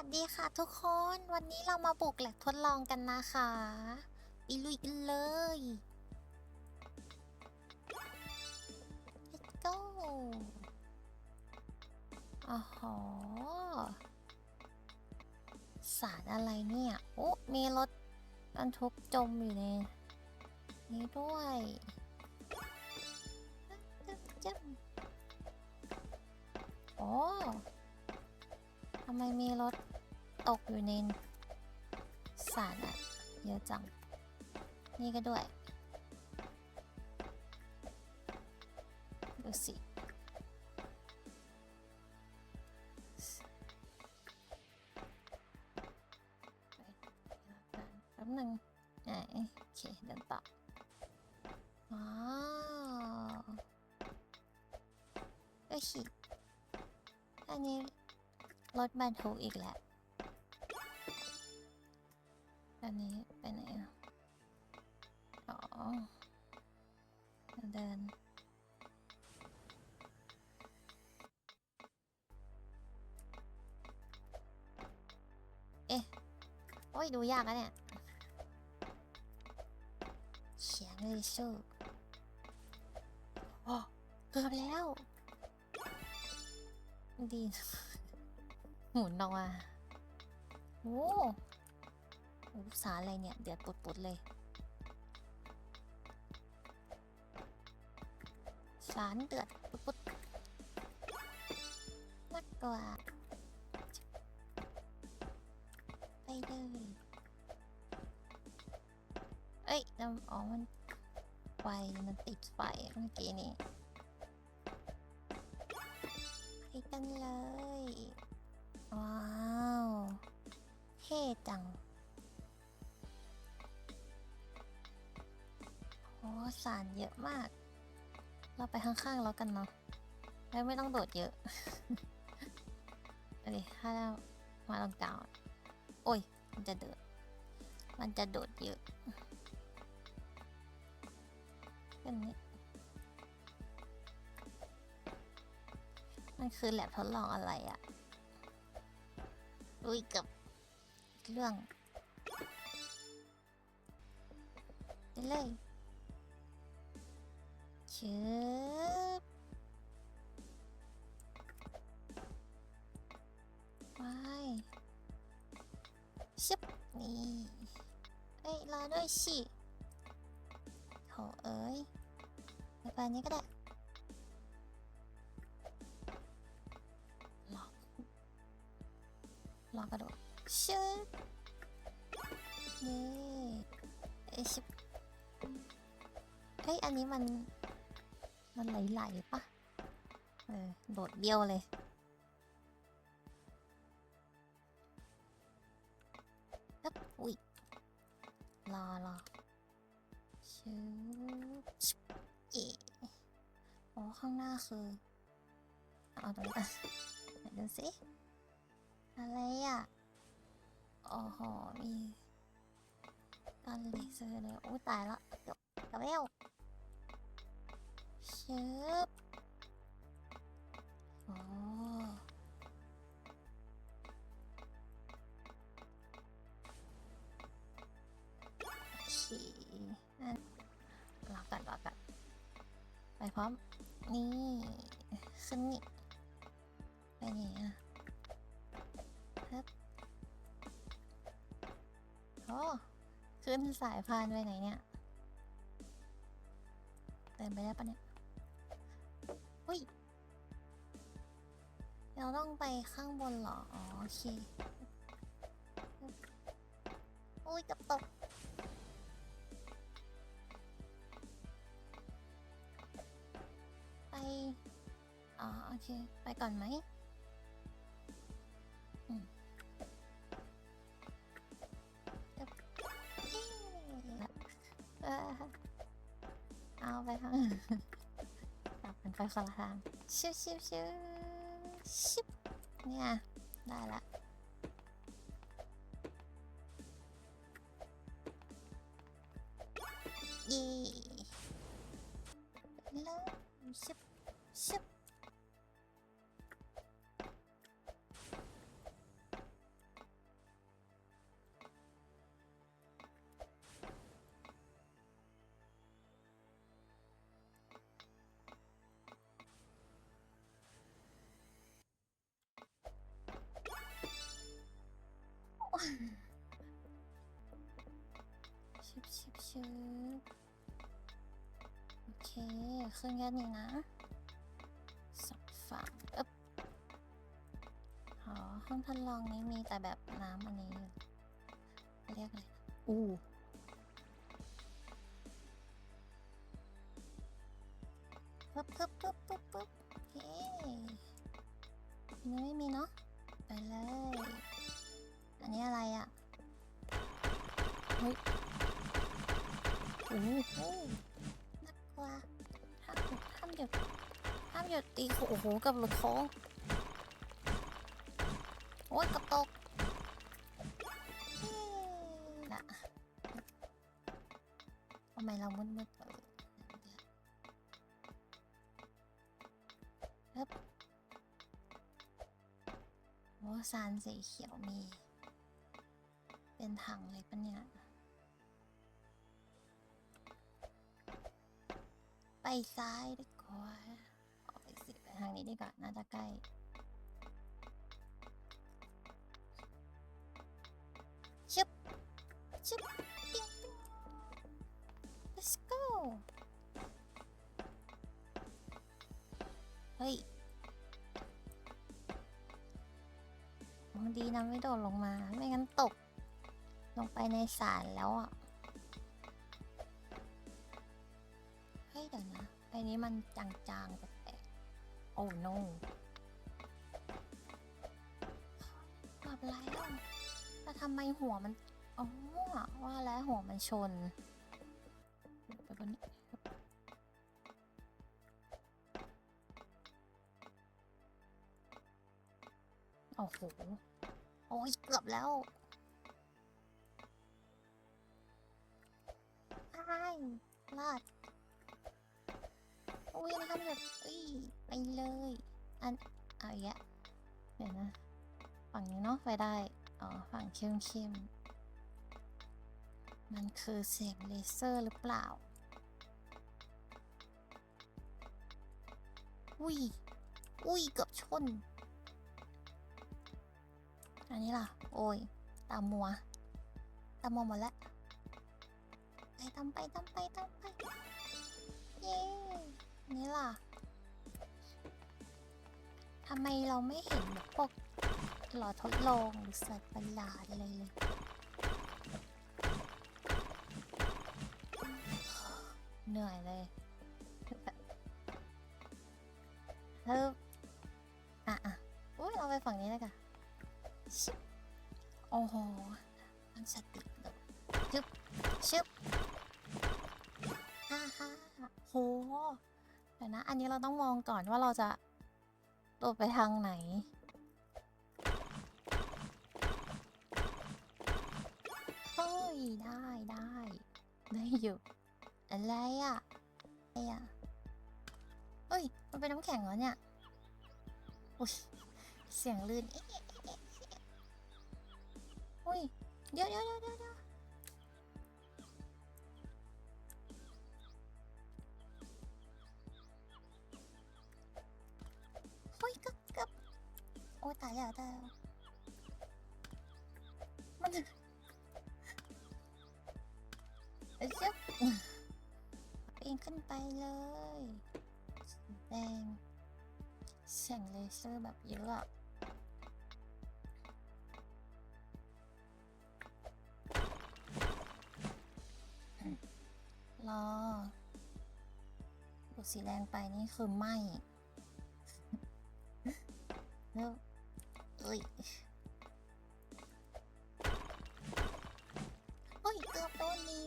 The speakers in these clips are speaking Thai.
วัสดีค่ะทุกคน วันนี้เรามาบุกแหลกทดลองกันนะคะไปลุยกันเลย let's go อ๋อหอสารอะไรเนี่ย โอ้ มีรถบรรทุกจมอยู่ในนี้ด้วยจึ๊บโอ้ ทำไมมีรถตกอยู่ในสารอะเยอะจัง นี่ก็ด้วย ดูสิ แป๊บหนึ่งอะโอเค เดินต่อว้าวโอเคอันนี้ รถบรรทุกอีกแล้วอันนี้ไปไหนอะ อ๋อ เดิน เอ๊ะ โอ้ย ดูยากอะเนี่ยเขียนเลยชื่อโอ้เกือบแล้ว ดี หมุนออกมาโอ้โหสารอะไรเนี่ย เดือดปุดๆเลยสารเดือดปุดๆน่ากลัวไปเลยเอ้ยน้ำอ๋อมันไฟมันติดไฟเมื่อกี้นี่ไปกันเลยารเยอะมาก เราไปข้างๆแล้วกันเนาะ แล้วไม่ต้องโดดเยอะเอาดิถ้าเรามาตรงกลางอะโอ้ย มันจะโดดมันจะโดดเยอะกันนี้มันคือแลบทดลองอะไรอะอุ้ยกับเรื่องไปเลย ชืบไปชิบนี่เอ้ยรอด้วยสิโถเอ้ยไปไปนี้ก็ได้รอรอกระโดดชึบเย้เอ้ยชิบเฮ้ยอันนี้มัน มันไหลๆปะเออโดดเบี้ยวเลยฮึบอุ้ยรอรอชึบชิเอ๋อ๋อข้างหน้าคือ เอาตรงนี้กันไหนดูสิ อะไรอะโอ้โหมีการเลเซอร์เลยโอ้ยตายละเกือบเกับแล้วชึบโอ้ขี่นั่นรอกันรอกันไปพร้อม นี่ ขึ้นนี่ไปไหนอะครับโอ้ขึ้นสายพานไปไหนเนี่ยเดินไปได้ปะเนี่ย อุ้ยเราต้องไปข้างบนเหรอ อ๋อโอเคอุ้ยกับตกไป อ๋อ โอเค ไปก่อนไหม คนละทางชิวชิวชิวชิบเนี่ย ได้ละ ชิบชิบชิบโอเค ขึ้นแค่นี้นะสองฝั่งอึ๊บอ๋อ ห้องทดลองนี้มีแต่แบบน้ำอันนี้เรียกอะไรอู้ปึ๊บปึ๊บปึ๊บปึ๊บปึ๊บเฮ้ยไม่มีเนาะไปเลย อันนี้อะไรอะ่ะเฮ้ยโอ้โหน่ากลัวห้ามหยุดห้ามหยุดห้ามหยุดตีโอ้โหกับหลุดโค้งโอ้ยกับตกเฮ้ยน่ะทำไมเรามืดๆเออเดี๋ยวฮึบโอ้ซานสีเขียวมี เป็นถังเลยปะเนี่ย ไปซ้ายดีกว่าออกไปสิไปทางนี้ดีกว่า น่าจะใกล้ ชึบ ชึบ ปิ้ง let's go เฮ้ยโอ้ดีนะไม่โดดลงมา ไม่งั้นตก ลงไปในสารแล้วอะ เฮ้ยเดี๋ยวนะไอ้นี้มันจางๆแปลกๆโอ้ no กลับแล้วแต่ทำไมหัวมันอ๋อว่าแล้วหัวมันชน ไปบนนี้โอ้โห โอ้ยเกือบแล้ว อ้าดอุ้ยนะครับแบบอุ้ยไปเลย อันเอาอีกแล้วเดี๋ยวนะ ฝั่งนี้เนาะไปได้ อ๋อ ฝั่งเข้มเข้มๆมันคือเสียงเลเซอร์หรือเปล่า อุ้ย อุ้ย เกือบชน อันนี้ล่ะ โอ้ย ตามัว ตามัวหมดแล้ว ไปตามไปตามไปตามไป เย้นี่ล่ะทำไมเราไม่เห็นพวกหลอดทดลองหรือสัตว์ประหลาดอะไรเลยเหนื่อยเลยเฮ้ยอะอะอุ้ยเราไปฝั่งนี้เลยกันโอ้โหมันสติเลยชึบชึบ เดี๋ยวนะ อันนี้เราต้องมองก่อนว่าเราจะโดดไปทางไหน เฮ้ย ได้ได้ได้อยู่ อะไรอะอะไรอะเอ้ย มันเป็นน้ำแข็งเหรอเนี่ยอุ้ยเสียงลื่นเอ๊ะเอ๊ะเอ๊ะเอ๊ะอุ้ย เดี๋ยวเดี๋ยวเดี๋ยวเดี๋ยว มันจะเอ้เจ้าปีนขึ้นไปเลยแดงเสียงเลเซอร์แบบเยอะรอดูสีแดงไปนี่คือไหมแล้วเอ้ย นดี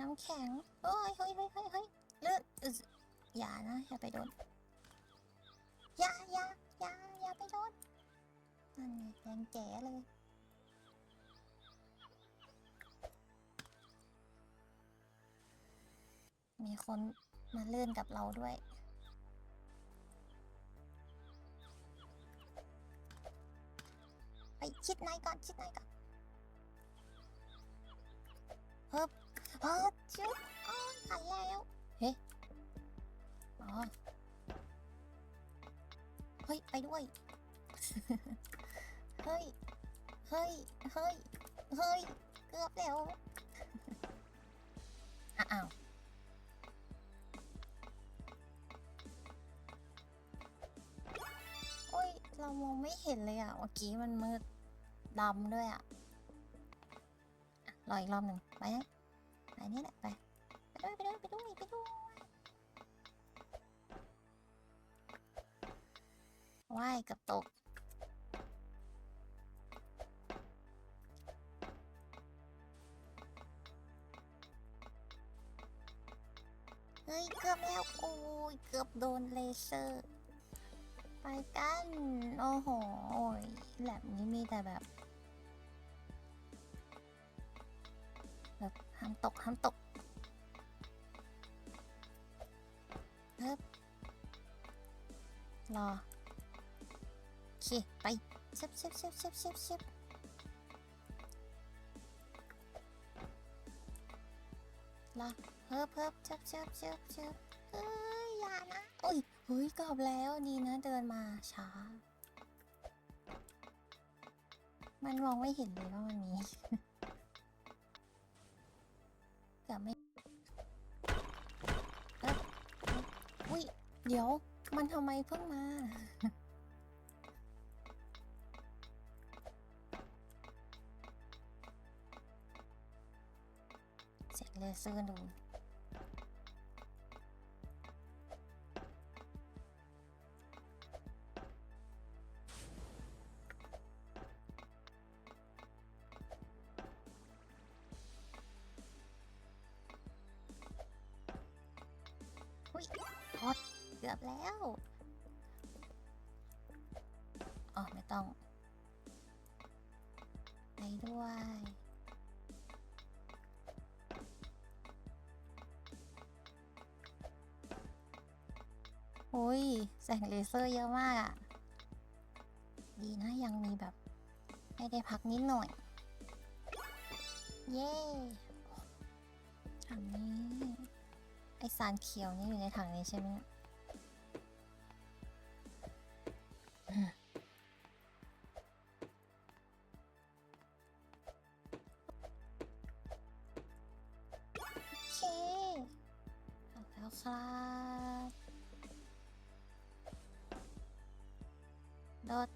น้ำแข็งเฮ้ยเฮ้ยเฮ้ยเฮ้ยเฮ้ยเลือดอึ๊ดอย่านะอย่าไปโดนอย่าอย่าอย่าอย่าไปโดนนั่นไงแดงแจ๋เลยมีคนมาเลื่อนกับเราด้วย ไปชิดในก่อน ชิดในก่อน ฮึบฮึบชุบอ้อวหันแล้ว เฮ้อ๋อเฮ้ย ไปด้วย เฮ้ย เฮ้ย เฮ้ย เฮ้ย เกือบแล้ว อ้าวโอ้ย เรามองไม่เห็นเลยอะเมื่อกี้มันมืดดำด้วยอะ รออีกรอบหนึ่งไปนะไปนี่แหละไปไปด้วยไปด้วยไปด้วยไปด้วยว่ายกับตก เฮ้ย เกือบแล้วโอ้ยเกือบโดนเลเซอร์ ไปกัน โอ้โหโอ้ยแลบนี้มีแต่แบบ ห้ามตกห้ามตกเฮ้บรอ โอเค ไปเชิบเชิบเชิบเชิบเชิบเชิบรอเฮิบเฮิบเชิบเชิบเชิบเชิบเฮ้ย อย่านะ โอ้ย เฮ้ยกลับแล้วดีนะ เดินมาช้า มันมองไม่เห็นเลยว่ามันมี เดี๋ยวมันทำไมเพิ่งมา เสร็จเลเซอร์ดู แล้วอ๋อไม่ต้อง ไปด้วย โอ้ย แสงเลเซอร์เยอะมากอะ่ะดีนะยังมีแบบ ให้ได้พักนิดหน่อย เย้ถังนี้ ไอสารเขียวนี่อยู่ในถังนี้ใช่ไหมเนี่ย เอาแล้วครับโดด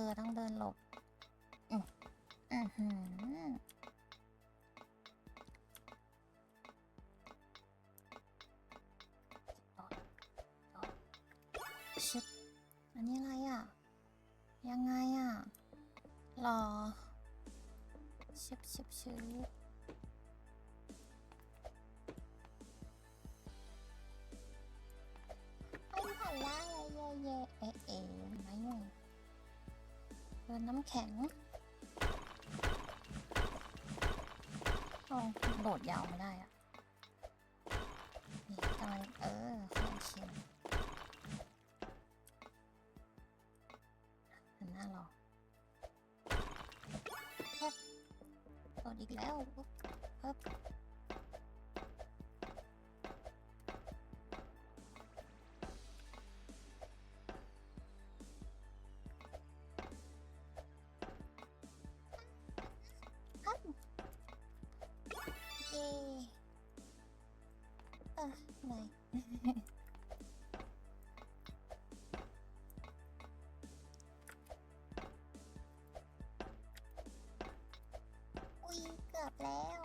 คือต้องเดินหลบอืมอือหือชิบอันนี้อะไรอะ ยังไงอะ รอชิบชิบชิบ น้ำแข็งโอ้โดดยาวมาได้อะนี่กำลังเออเข้าชิมหันหน้ารอเฮ้ยโดดอีกแล้วปุ๊บเฮ้ อุ้ยเกือบแล้ว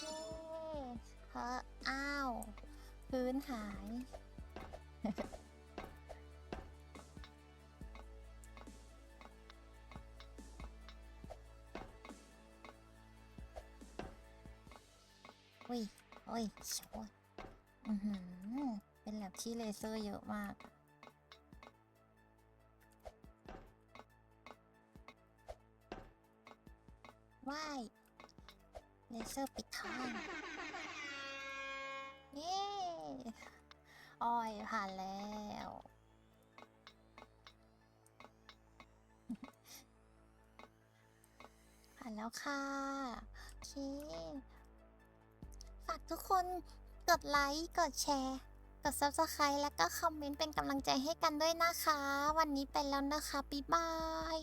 เย้เพออ้าว พื้นหาย อุ้ยโอ้ยโอ้ยอือหือ เป็นแลบที่เลเซอร์เยอะมากว่าย เลเซอร์ปิดทางเย้ อ้อยผ่านแล้ว ผ่านแล้วค่ะ โอเค ฝากทุกคนกดไลค์ กดแชร์ กด subscribe แล้วก็คอมเมนต์เป็นกำลังใจให้กันด้วยนะคะ วันนี้ไปแล้วนะคะ บ๊ายบาย